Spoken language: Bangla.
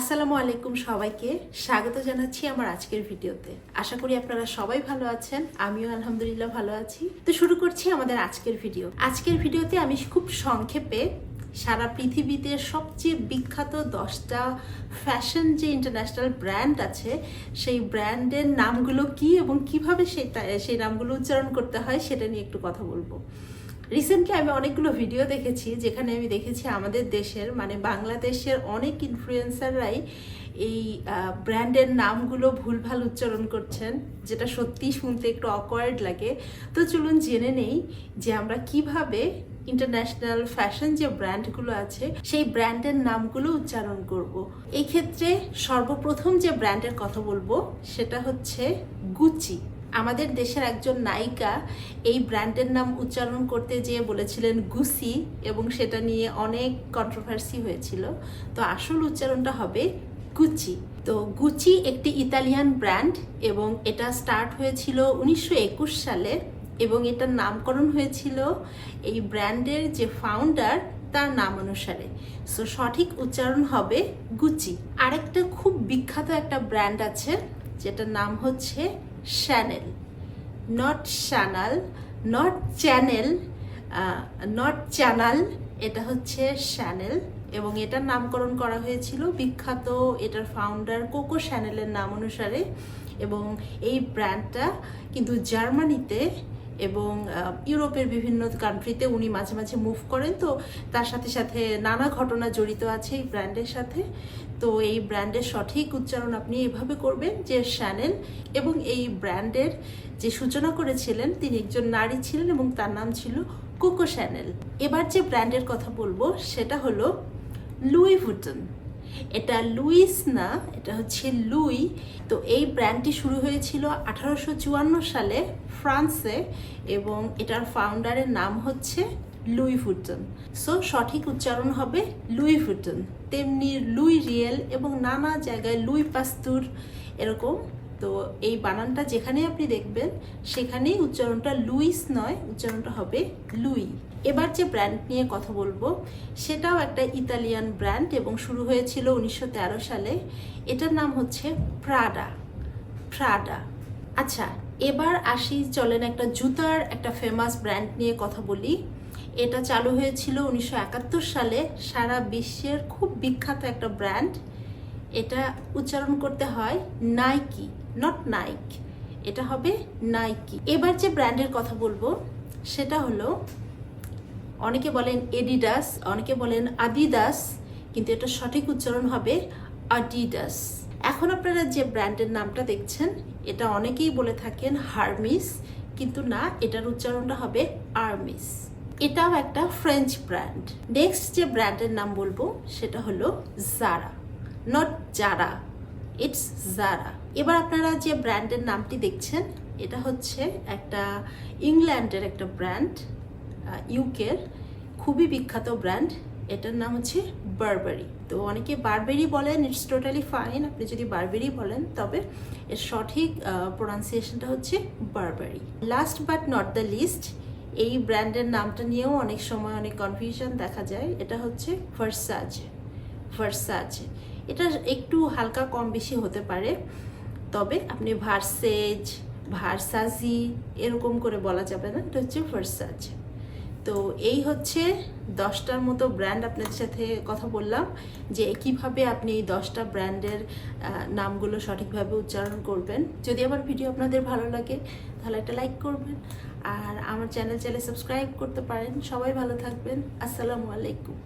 আসসালামু আলাইকুম সবাইকে। স্বাগত জানাচ্ছি আমার আজকের ভিডিওতে। আশা করি আপনারা সবাই ভালো আছেন, আমিও আলহামদুলিল্লাহ ভালো আছি। তো শুরু করছি আমাদের আজকের ভিডিও। আজকের ভিডিওতে আমি খুব সংক্ষেপে সারা পৃথিবীতে সবচেয়ে বিখ্যাত দশটা ফ্যাশন যে ইন্টারন্যাশনাল ব্র্যান্ড আছে, সেই ব্র্যান্ডের নামগুলো কি এবং কীভাবে সেটা, সেই নামগুলো উচ্চারণ করতে হয় সেটা নিয়ে একটু কথা বলব। রিসেন্টলি আমি অনেকগুলো ভিডিও দেখেছি, যেখানে আমি দেখেছি আমাদের দেশের মানে বাংলাদেশের অনেক ইনফ্লুয়েন্সাররাই এই ব্র্যান্ডের নামগুলো ভুলভাল উচ্চারণ করছেন, যেটা সত্যি শুনতে একটু অকওয়ার্ড লাগে তো চলুন জেনে নেই যে আমরা কীভাবে ইন্টারন্যাশনাল ফ্যাশন যে ব্র্যান্ডগুলো আছে, সেই ব্র্যান্ডের নামগুলো উচ্চারণ করব। এই ক্ষেত্রে সর্বপ্রথম যে ব্র্যান্ডের কথা বলব, সেটা হচ্ছে গুচি আমাদের দেশের একজন নায়িকা এই ব্র্যান্ডের নাম উচ্চারণ করতে যেয়ে বলেছিলেন গুসি এবং সেটা নিয়ে অনেক কন্ট্রোভার্সি হয়েছিল। তো আসল উচ্চারণটা হবে গুচি। তো গুচি একটি ইতালিয়ান ব্র্যান্ড এবং এটা স্টার্ট হয়েছিল উনিশশো একুশ সালে এবং এটার নামকরণ হয়েছিল এই ব্র্যান্ডের যে ফাউন্ডার তার নাম অনুসারে। সো সঠিক উচ্চারণ হবে গুচি। আরেকটা খুব বিখ্যাত একটা ব্র্যান্ড আছে যেটার নাম হচ্ছে Chanel not Chanel not channel not channel এটা হচ্ছে শ্যানেল এবং এটার নামকরণ করা হয়েছিল বিখ্যাত এটার ফাউন্ডার কোকো শ্যানেলের নাম অনুসারে এবং এই ব্র্যান্ডটা কিন্তু জার্মানিতে এবং ইউরোপের বিভিন্ন কান্ট্রিতে উনি মাঝে মাঝে মুভ করেন। তো তার সাথে সাথে নানা ঘটনা জড়িত আছে এই ব্র্যান্ডের সাথে। তো এই ব্র্যান্ডের সঠিক উচ্চারণ আপনি এভাবে করবেন যে শ্যানেল এবং এই ব্র্যান্ডের যে সূচনা করেছিলেন, তিনি একজন নারী ছিলেন এবং তার নাম ছিল কোকো শ্যানেল এবার যে ব্র্যান্ডের কথা বলব, সেটা হলো লুই ভুটন এটা লুইস না, এটা হচ্ছে লুই। তো এই ব্র্যান্ডটি শুরু হয়েছিল আঠারোশো চুয়ান্ন সালে ফ্রান্সে এবং এটার ফাউন্ডারের নাম হচ্ছে লুই ফুটন সো সঠিক উচ্চারণ হবে লুই ফুটন তেমনি লুই রিয়েল এবং নানা জায়গায় লুই পাস্তুর এরকম তো এই বানানটা যেখানে আপনি দেখবেন, সেখানেই উচ্চারণটা লুইস নয়, উচ্চারণটা হবে লুই। এবার যে ব্র্যান্ড নিয়ে কথা বলব, সেটাও একটা ইতালিয়ান ব্র্যান্ড এবং শুরু হয়েছিল উনিশশো তেরো সালে। এটার নাম হচ্ছে প্রাডা প্রাডা আচ্ছা এবার আসি, চলেন একটা জুতার একটা ফেমাস ব্র্যান্ড নিয়ে কথা বলি। এটা চালু হয়েছিল উনিশশো একাত্তর সালে, সারা বিশ্বের খুব বিখ্যাত একটা ব্র্যান্ড এটা উচ্চারণ করতে হয় নাইকি নট নাইক এটা হবে নাইকি এবার যে ব্র্যান্ডের কথা বলব, সেটা হলো, অনেকে বলেন এডিডাস অনেকে বলেন আদিদাস কিন্তু এটা সঠিক উচ্চারণ হবে আডিডাস এখন আপনারা যে ব্র্যান্ডের নামটা দেখছেন, এটা অনেকেই বলে থাকেন হারমিস কিন্তু না, এটার উচ্চারণটা হবে আর্মিস এটাও একটা ফ্রেঞ্চ ব্র্যান্ড নেক্সট যে ব্র্যান্ডের নাম বলব, সেটা হলো জারা নট জারা ইটস জারা এবার আপনারা যে ব্র্যান্ডের নামটি দেখছেন, এটা হচ্ছে একটা ইংল্যান্ডের একটা ব্র্যান্ড ইউকের খুবই বিখ্যাত ব্র্যান্ড এটার নাম হচ্ছে বারবারি তো অনেকে বারবেরি বলেন ইটস টোটালি ফাইন আপনি যদি বারবেরি বলেন, তবে এর সঠিক প্রোনাউন্সিয়েশনটা হচ্ছে Burberry last but not the least এই ব্র্যান্ডের নামটা নিয়েও অনেক সময় অনেক কনফিউশন দেখা যায়। এটা হচ্ছে ভার্সাজ ভার্সাজ এটা একটু হালকা কম বেশি হতে পারে। তবে আপনি ভার্সেজ ভার্সাজি এরকম করে বলা যাবে না, এটা হচ্ছে ভার্সাজ তো এই হচ্ছে দশটার মতো ব্র্যান্ড আপনাদের সাথে কথা বললাম, যে কীভাবে আপনি এই দশটা ব্র্যান্ডের নামগুলো সঠিকভাবে উচ্চারণ করবেন। যদি আমার ভিডিও আপনাদের ভালো লাগে, তাহলে একটা লাইক করবেন। আর আমার চ্যানেল চ্যানেল সাবস্ক্রাইব করতে পারেন। সবাই ভালো থাকবেন। আসসালামু আলাইকুম।